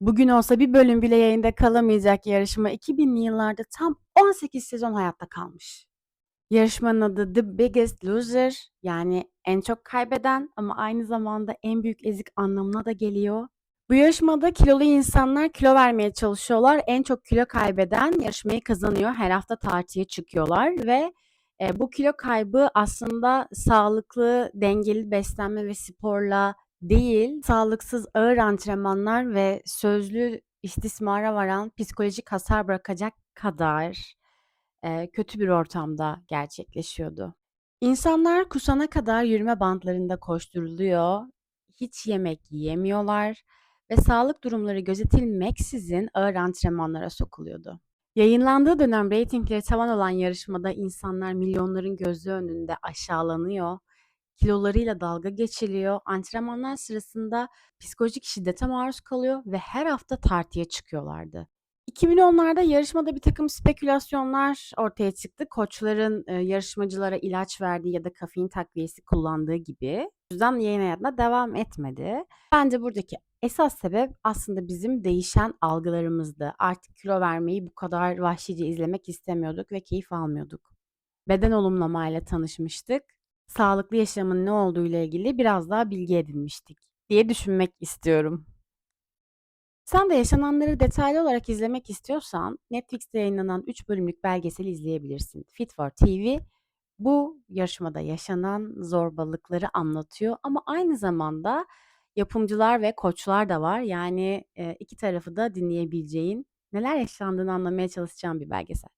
Bugün olsa bir bölüm bile yayında kalamayacak yarışma 2000'li yıllarda tam 18 sezon hayatta kalmış. Yarışmanın adı The Biggest Loser yani en çok kaybeden ama aynı zamanda en büyük ezik anlamına da geliyor. Bu yarışmada kilolu insanlar kilo vermeye çalışıyorlar. En çok kilo kaybeden yarışmayı kazanıyor. Her hafta tartıya çıkıyorlar ve e, bu kilo kaybı aslında sağlıklı, dengeli beslenme ve sporla değil, sağlıksız ağır antrenmanlar ve sözlü istismara varan psikolojik hasar bırakacak kadar eee, kötü bir ortamda gerçekleşiyordu. İnsanlar kusana kadar yürüme bantlarında koşturuluyor, hiç yemek yiyemiyorlar ve sağlık durumları gözetilmeksizin ağır antrenmanlara sokuluyordu. Yayınlandığı dönem reytingleri tavan olan yarışmada insanlar milyonların gözü önünde aşağılanıyor, kilolarıyla dalga geçiliyor, antrenmanlar sırasında psikolojik şiddete maruz kalıyor ve her hafta tartıya çıkıyorlardı. 2010'larda yarışmada bir takım spekülasyonlar ortaya çıktı. Koçların e, yarışmacılara ilaç verdiği ya da kafein takviyesi kullandığı gibi. O yüzden yayın hayatına devam etmedi. Bence buradaki esas sebep aslında bizim değişen algılarımızdı. Artık kilo vermeyi bu kadar vahşice izlemek istemiyorduk ve keyif almıyorduk. Beden olumlamayla tanışmıştık. Sağlıklı yaşamın ne olduğu ile ilgili biraz daha bilgi edinmiştik diye düşünmek istiyorum. Sen de yaşananları detaylı olarak izlemek istiyorsan Netflix'te yayınlanan 3 bölümlük belgeseli izleyebilirsin. Fit for TV bu yarışmada yaşanan zorbalıkları anlatıyor ama aynı zamanda yapımcılar ve koçlar da var. Yani iki tarafı da dinleyebileceğin, neler yaşandığını anlamaya çalışacağın bir belgesel.